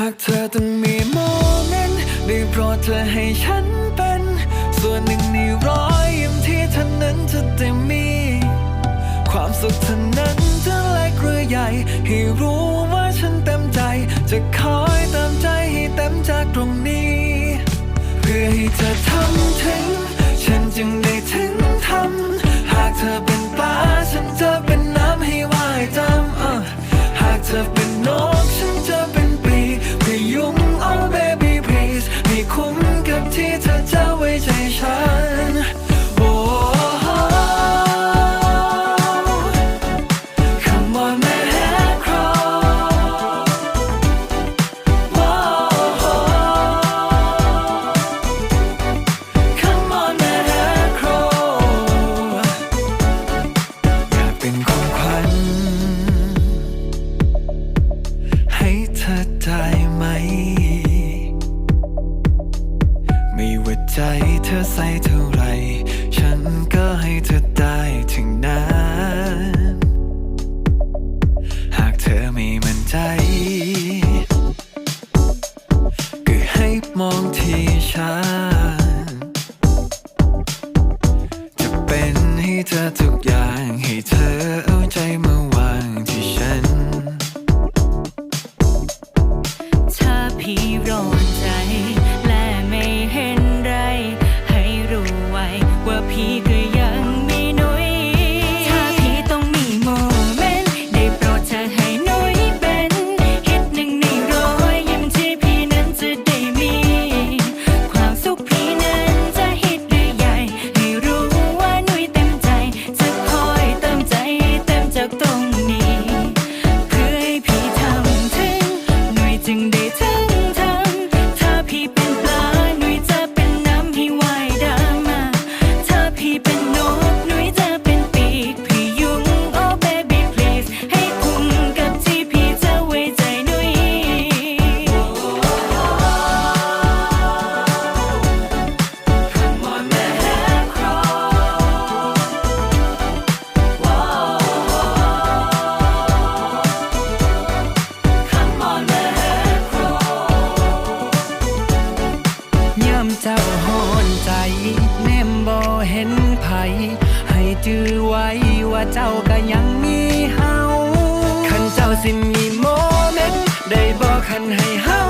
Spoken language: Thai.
หากเธอต้องมีโมเมนต์ได้โปรดเธอให้ฉันเป็น ส่วนหนึ่งในรอยยิ้มที่เธอนั้นจะได้มี ความสุขเท่านั้นจะเล็กหรือใหญ่ ให้รู้ว่าฉันเต็มใจ จะคอยติมใจให้เต็มจากตรงนี้ เพื่อให้เธอทำถึง ใจเธอใส่เท่าไร ฉันก็ให้เธอได้ถึงนั้น หากเธอไม่มั่นใจ ก็ให้มองที่ฉัน จะเป็นให้เธอทุกอย่างให้เธอเอาใจมาวางที่ฉัน ถ้าพี่รอ ว่า หอนใจ แนมบ่เห็นไผให้จื้อไว้ว่าเจ้าก็ยังมีเฮาคันเจ้าสิมีโมเมนต์ได้บอกคันให้เฮา